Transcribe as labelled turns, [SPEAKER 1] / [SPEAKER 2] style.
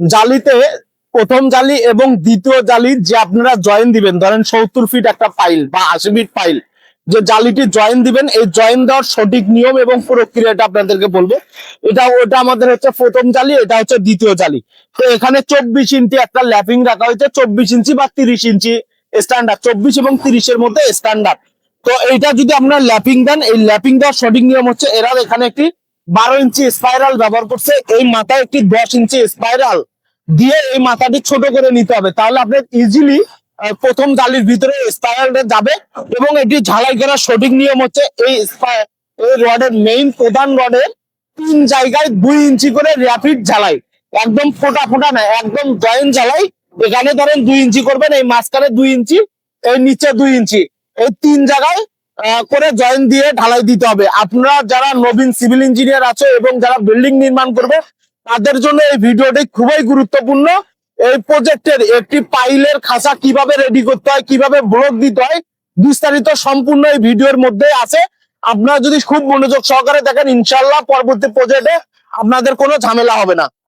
[SPEAKER 1] জালিতে প্রথম জালি এবং দ্বিতীয় জালি যে আপনারা জয়েন দিবেন, ধরেন সত্তর ফিট একটা পাইল বা আশি ফিট পাইল যে জালিটি জয়েন দিবেন, এই জয়েন দেওয়ার সঠিক নিয়ম এবং প্রক্রিয়াটা আপনাদেরকে বলব। এটা, ওটা আমাদের হচ্ছে প্রথম জালি, এটা হচ্ছে দ্বিতীয় জালি। তো এখানে চব্বিশ ইঞ্চি একটা ল্যাপিং রাখা হয়েছে, চব্বিশ ইঞ্চি বা তিরিশ ইঞ্চি স্ট্যান্ডার্ড চব্বিশ এবং তিরিশের মধ্যে স্ট্যান্ডার্ড তো এইটা যদি আপনার ল্যাপিং দেন, এই ল্যাপিং দেওয়ার সঠিক নিয়ম হচ্ছে এরা এখানে একটি বারো ইঞ্চি স্পাইরাল ব্যবহার করছে। এই মাথায় একটি দশ ইঞ্চি স্পাইরাল দিয়ে এই মাথাটি ছোট করে নিতে হবে। তাহলে আপনার ইজিলি প্রথম জালির ভিতরে স্পাইরালটা যাবে এবং এটি ঝালাই করার সঠিক নিয়ম হচ্ছে এই এই রডের মেইন প্রধান রডের তিন জায়গায় দুই ইঞ্চি করে র্যাপিড ঝালাই। একদম ফোটা ফোটা না, একদম জয়েন্ট ঝালাই। এখানে ধরেন দুই ইঞ্চি করবেন, এই মাঝখানে দুই ইঞ্চি, এই নিচে দুই ইঞ্চি। এই তিন জায়গায় করে জয়েন দিয়ে ঢালাই দিতে হবে। আপনারা যারা নবীন সিভিল ইঞ্জিনিয়ার আছে এবং যারা বিল্ডিং নির্মাণ করবে, তাদের জন্য এই ভিডিওটি খুবই গুরুত্বপূর্ণ। এই প্রজেক্টের একটি পাইলের খাঁচা কীভাবে রেডি করতে হয়, কীভাবে ব্লক দিতে হয়, বিস্তারিত সম্পূর্ণ এই ভিডিওর মধ্যে আছে। আপনারা যদি খুব মনোযোগ সহকারে দেখেন ইনশাল্লাহ পরবর্তী প্রজেক্টে আপনাদের কোনো ঝামেলা হবে না।